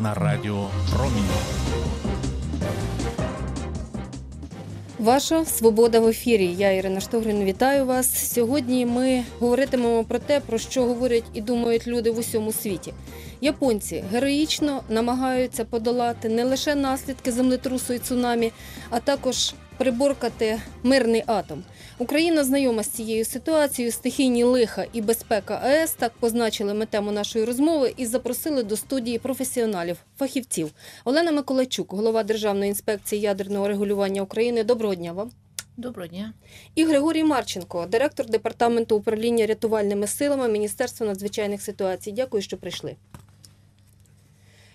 на радіо Промінь. Ваша свобода в ефірі. Я Ірина Штогрин. Вітаю вас. Сьогодні ми говоритимемо про те, про що говорять і думають люди в усьому світі. Японці героїчно намагаються подолати не лише наслідки землетрусу і цунамі, а також приборкати мирний атом. Україна знайома з цією ситуацією, стихійні лиха і безпека АЕС. Так позначили ми тему нашої розмови і запросили до студії професіоналів, фахівців. Олена Миколайчук, голова Державної інспекції ядерного регулювання України. Доброго дня вам. Доброго дня. І Григорій Марченко, директор департаменту управління рятувальними силами Міністерства надзвичайних ситуацій. Дякую, що прийшли.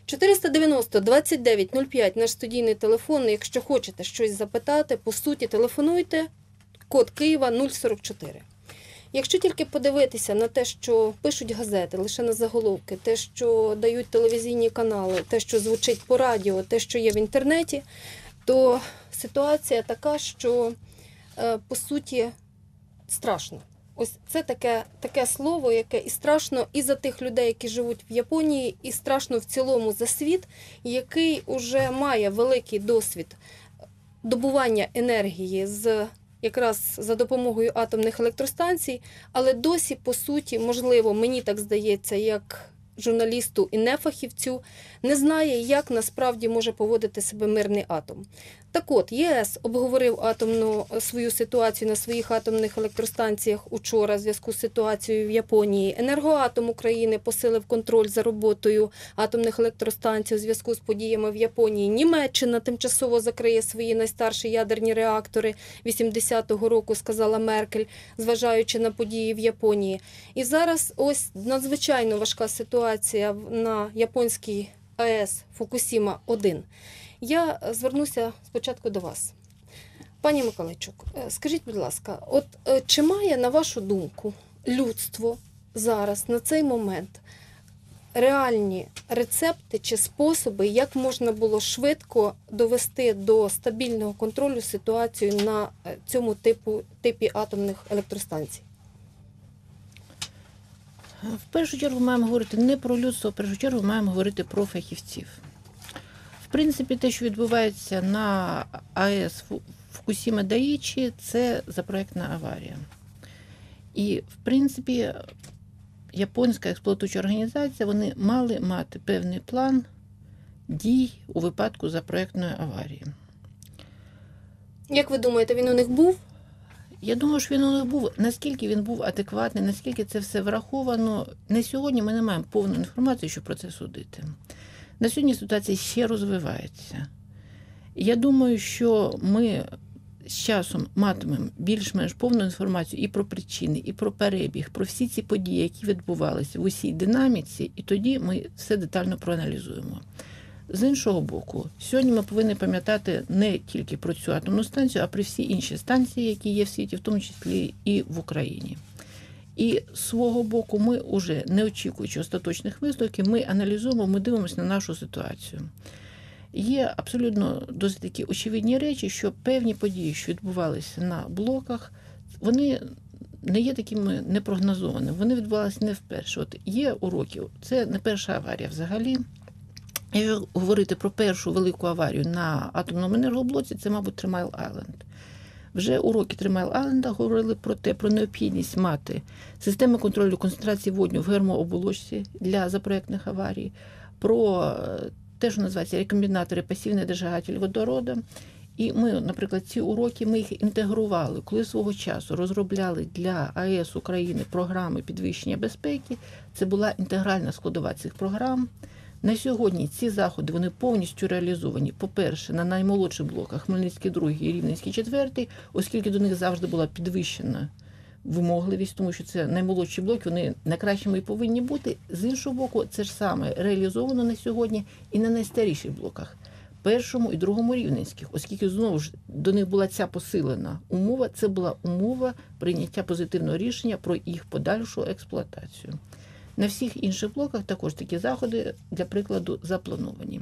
490 29 05 наш студійний телефон. Якщо хочете щось запитати, по суті, телефонуйте. Код Києва 044. Якщо тільки подивитися на те, що пишуть газети, лише на заголовки, те, що дають телевізійні канали, те, що звучить по радіо, те, що є в інтернеті, то ситуація така, що е, по суті страшно. Ось це таке, таке слово, яке і страшно і за тих людей, які живуть в Японії, і страшно в цілому за світ, який уже має великий досвід добування енергії з якраз за допомогою атомних електростанцій, але досі, по суті, можливо, мені так здається, як журналісту і нефахівцю, не знає, як насправді може поводити себе мирний атом. Так от, ЄС обговорив атомну свою ситуацію на своїх атомних електростанціях учора в зв'язку з ситуацією в Японії. Енергоатом України посилив контроль за роботою атомних електростанцій у зв'язку з подіями в Японії. Німеччина тимчасово закриє свої найстарші ядерні реактори 80-го року, сказала Меркель, зважаючи на події в Японії. І зараз ось надзвичайно важка ситуація на японській АЕС Фукусіма 1 я звернуся спочатку до вас. Пані Миколайчук, е, скажіть, будь ласка, от е, чи має, на вашу думку, людство зараз на цей момент реальні рецепти чи способи, як можна було швидко довести до стабільного контролю ситуацію на е, цьому типу типі атомних електростанцій? В першу чергу маємо говорити не про людство, в першу чергу маємо говорити про фахівців. В принципі, те, що відбувається на АЕС Фукусіма Даїчі, це запроектна аварія. І, в принципі, японська експлуатуюча організація вони мали мати певний план дій у випадку запроектної аварії. Як ви думаєте, він у них був? Я думаю, що він них був, наскільки він був адекватний, наскільки це все враховано. На сьогодні ми не маємо повну інформацію, щоб про це судити. На сьогодні ситуація ще розвивається. Я думаю, що ми з часом матимемо більш-менш повну інформацію і про причини, і про перебіг, про всі ці події, які відбувалися в усій динаміці, і тоді ми все детально проаналізуємо. З іншого боку, сьогодні ми повинні пам'ятати не тільки про цю атомну станцію, а про всі інші станції, які є в світі, в тому числі і в Україні. І з свого боку, ми вже не очікуючи остаточних висновків, ми аналізуємо, ми дивимося на нашу ситуацію. Є абсолютно досить такі очевидні речі, що певні події, що відбувалися на блоках, вони не є такими непрогнозованими. Вони відбувалися не вперше. От є уроки, це не перша аварія взагалі. Якщо говорити про першу велику аварію на атомному енергоблоці, це, мабуть, Тримайл Айленд. Вже уроки Тримайл Айленда говорили про те, про необхідність мати системи контролю концентрації водню в гермооболочці для запроектних аварій, про те, що називається рекомбінатори пасивний держатель водорода. І ми, наприклад, ці уроки ми їх інтегрували, коли свого часу розробляли для АЕС України програми підвищення безпеки. Це була інтегральна складова цих програм. На сьогодні ці заходи вони повністю реалізовані. По-перше, на наймолодших блоках Хмельницький, другий Рівненський четвертий, оскільки до них завжди була підвищена вимогливість, тому що це наймолодші блоки, вони найкращими і повинні бути. З іншого боку, це ж саме реалізовано на сьогодні і на найстаріших блоках. Першому і другому рівненських, оскільки знову ж до них була ця посилена умова, це була умова прийняття позитивного рішення про їх подальшу експлуатацію. На всіх інших блоках також такі заходи, для прикладу, заплановані.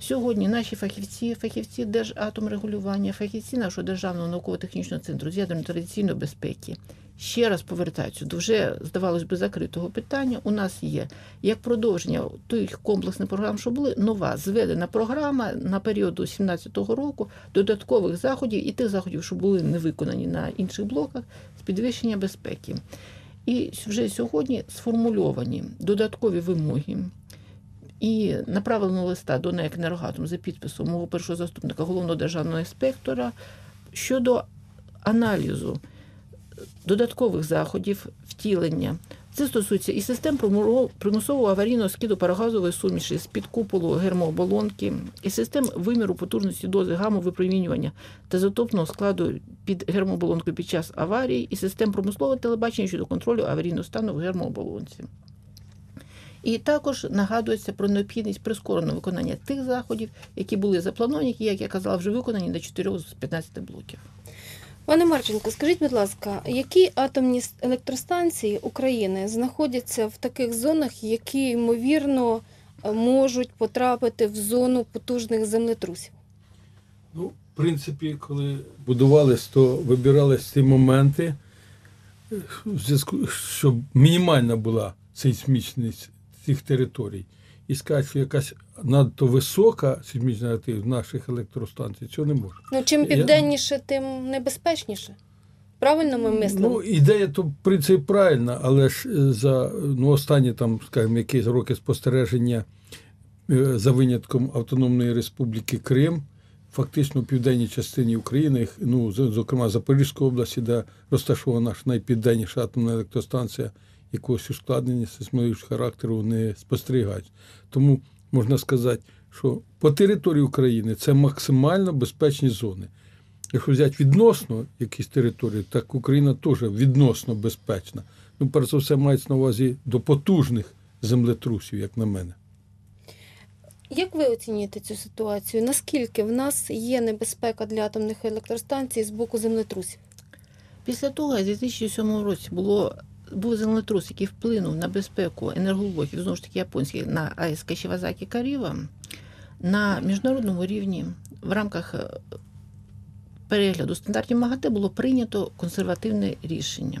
Сьогодні наші фахівці, фахівці Держатомрегулювання, фахівці нашого державного науково-технічного центру з ядерно традиційної безпеки ще раз повертаюся до вже, здавалось би, закритого питання. У нас є як продовження тих комплексних програм, що були, нова зведена програма на період до 2017 року, додаткових заходів і тих заходів, що були не виконані на інших блоках, з підвищення безпеки. І вже сьогодні сформульовані додаткові вимоги. І направлено листа до НЕК «Енергатом» за підписом мого першого заступника головного державного інспектора щодо аналізу додаткових заходів втілення. Це стосується і систем примусового аварійного скиду парагазової суміші з-під куполу гермооболонки, і систем виміру потужності дози гамовипромінювання та затопного складу під гермооболонкою під час аварії, і систем промислового телебачення щодо контролю аварійного стану в гермооболонці. І також нагадується про необхідність прискореного виконання тих заходів, які були заплановані, які, як я казала, вже виконані на 4 з 15 блоків. Пане Марченко, скажіть, будь ласка, які атомні електростанції України знаходяться в таких зонах, які ймовірно е, можуть потрапити в зону потужних землетрусів? Ну, в принципі, коли будувались, то вибирались ці моменти, е, в зв'язку, щоб мінімальна була сейсмічність цих територій. І сказати, що якась надто висока сейсмічна активність наших електростанцій, цього не може. Ну, чим Я- південніше, тим небезпечніше. Правильно ми мислимо? Ну, ідея то в принципі правильна, але ж е, за ну, останні там, скажімо, якісь роки спостереження е, за винятком Автономної Республіки Крим, фактично в південній частині України, ну, зокрема Запорізької області, де розташована наша найпівденніша атомна електростанція, якогось ускладнення сейсмологічного характеру не спостерігають. Тому можна сказати, що по території України це максимально безпечні зони. Якщо взяти відносно якісь території, так Україна теж відносно безпечна. Ну, перш за все, мається на увазі до потужних землетрусів, як на мене. Як ви оцінюєте цю ситуацію? Наскільки в нас є небезпека для атомних електростанцій з боку землетрусів? Після того, як у 2007 році було, був землетрус, який вплинув на безпеку енергологів, знову ж таки японських, на АЕС Кашівазакі Каріва, на міжнародному рівні в рамках е, перегляду стандартів МАГАТЕ було прийнято консервативне рішення.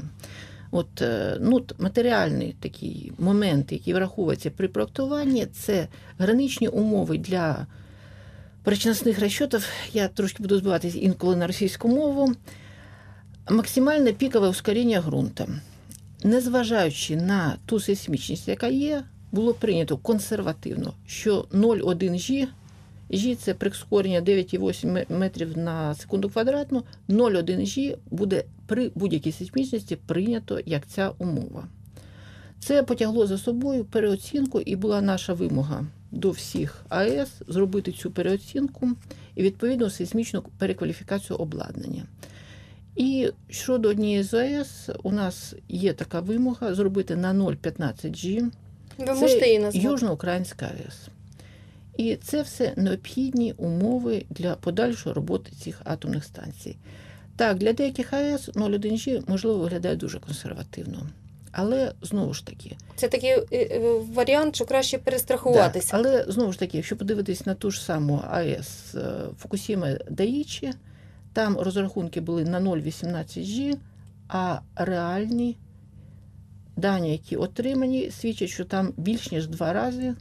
От, е, ну, матеріальний такий момент, який враховується при проектуванні, це граничні умови для перечисних розчотів. Я трошки буду збиватися інколи на російську мову. Максимальне пікове ускорення ґрунту. Незважаючи на ту сейсмічність, яка є, було прийнято консервативно, що 0,1 G, G – це прискорення 9,8 метрів на секунду квадратну, 0,1 G буде при будь-якій сейсмічності прийнято як ця умова. Це потягло за собою переоцінку, і була наша вимога до всіх АЕС зробити цю переоцінку і відповідно сейсмічну перекваліфікацію обладнання. І щодо однієї з АЕС, у нас є така вимога зробити на 0,15 G. Ви можете її назвати? Южноукраїнська АЕС. І це все необхідні умови для подальшої роботи цих атомних станцій. Так, для деяких АЕС 0,1 G, можливо, виглядає дуже консервативно. Але знову ж таки, Це такий е, е, варіант, що краще перестрахуватися. Да, але знову ж таки, якщо подивитись на ту ж саму АЕС е, Фукусіма Даїчі, там розрахунки були на 0,18 G, а реальні дані, які отримані, свідчать, що там більш ніж два рази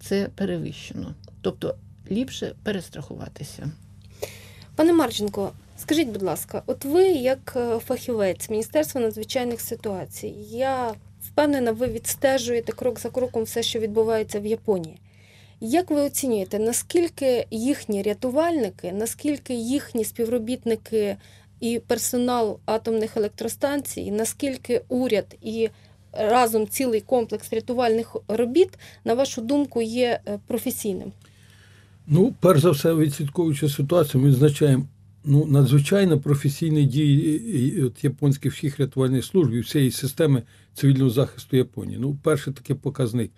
це перевищено. Тобто ліпше перестрахуватися. Пане Марченко, скажіть, будь ласка, от ви, як е, фахівець Міністерства надзвичайних ситуацій, я впевнена, ви відстежуєте крок за кроком все, що відбувається в Японії. Як ви оцінюєте, наскільки їхні рятувальники, наскільки їхні співробітники і персонал атомних електростанцій, наскільки уряд і разом цілий комплекс рятувальних робіт, на вашу думку, є е, професійним? Ну, перш за все, відслідковуючи ситуацію, ми відзначаємо ну, надзвичайно професійні дії от японських всіх рятувальних служб і всієї системи цивільного захисту Японії. Ну, перший такий показник.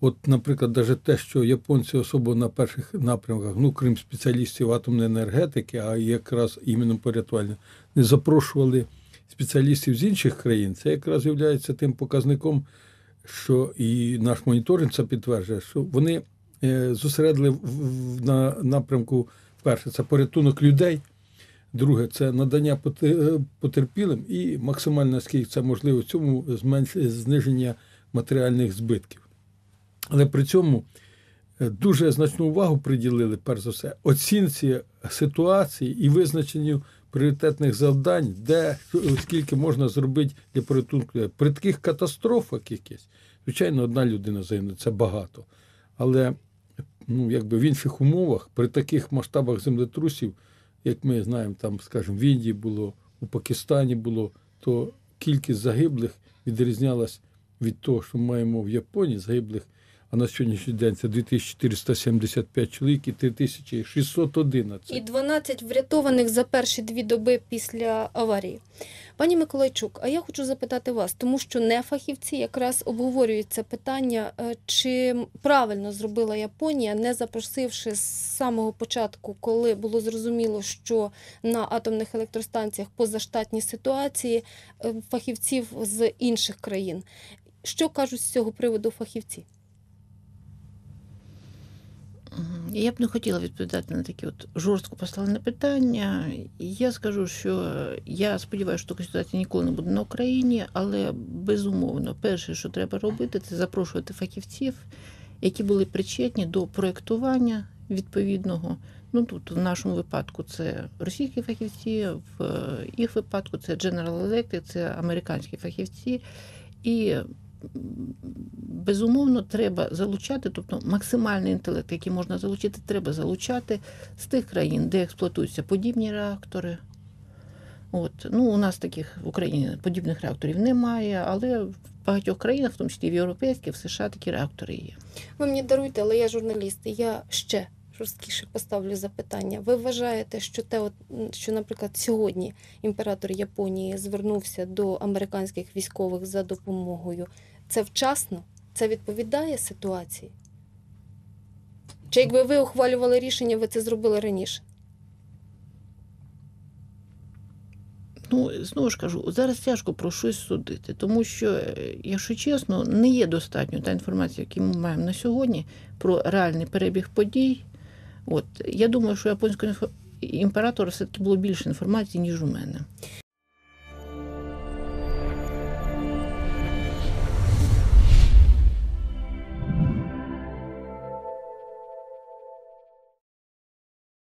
От, наприклад, навіть те, що японці особливо на перших напрямках, ну, крім спеціалістів атомної енергетики, а якраз іменно порятувальне, не запрошували спеціалістів з інших країн, це якраз є тим показником, що і наш моніторинг це підтверджує, що вони е, зосередили на напрямку перше, це порятунок людей. Друге, це надання е, потерпілим і максимально наскільки це можливо в цьому зниження матеріальних збитків. Але при цьому е, дуже значну увагу приділили, перш за все, оцінці ситуації і визначенню пріоритетних завдань, де скільки можна зробити для порятунку. При таких катастрофах якісь, звичайно, одна людина загине, це багато. Але ну, якби в інших умовах, при таких масштабах землетрусів, як ми знаємо, там, скажімо, в Індії було, у Пакистані було, то кількість загиблих відрізнялась від того, що ми маємо в Японії загиблих, а на сьогоднішній день це 2475 чоловік і 3611. І 12 врятованих за перші дві доби після аварії. Пані Миколайчук, а я хочу запитати вас, тому що не фахівці якраз обговорюють це питання, е, чи правильно зробила Японія, не запросивши з самого початку, коли було зрозуміло, що на атомних електростанціях позаштатні ситуації е, фахівців з інших країн. Що кажуть з цього приводу фахівці? Я б не хотіла відповідати на такі от жорстко поставлені питання. Я скажу, що я сподіваюся, що така ситуація ніколи не буде на Україні, але безумовно, перше, що треба робити, це запрошувати фахівців, які були причетні до проєктування відповідного. Ну тут в нашому випадку це російські фахівці, в е, їх випадку це General Electric, це американські фахівці. І безумовно треба залучати, тобто максимальний інтелект, який можна залучити, треба залучати з тих країн, де експлуатуються подібні реактори. От. Ну, у нас таких в Україні подібних реакторів немає, але в багатьох країнах, в тому числі в європейських, в США такі реактори є. Ви мені даруйте, але я журналіст, я ще жорсткіше поставлю запитання. Ви вважаєте, що те, от, що, наприклад, сьогодні імператор Японії звернувся до американських військових за допомогою, це вчасно? Це відповідає ситуації? Чи якби ви ухвалювали рішення, ви це зробили раніше? Ну, знову ж кажу, зараз тяжко про щось судити, тому що, е, якщо чесно, не є достатньо та інформація, яку ми маємо на сьогодні, про реальний перебіг подій. От я думаю, що японського імператора все-таки було більше інформації, ніж у мене.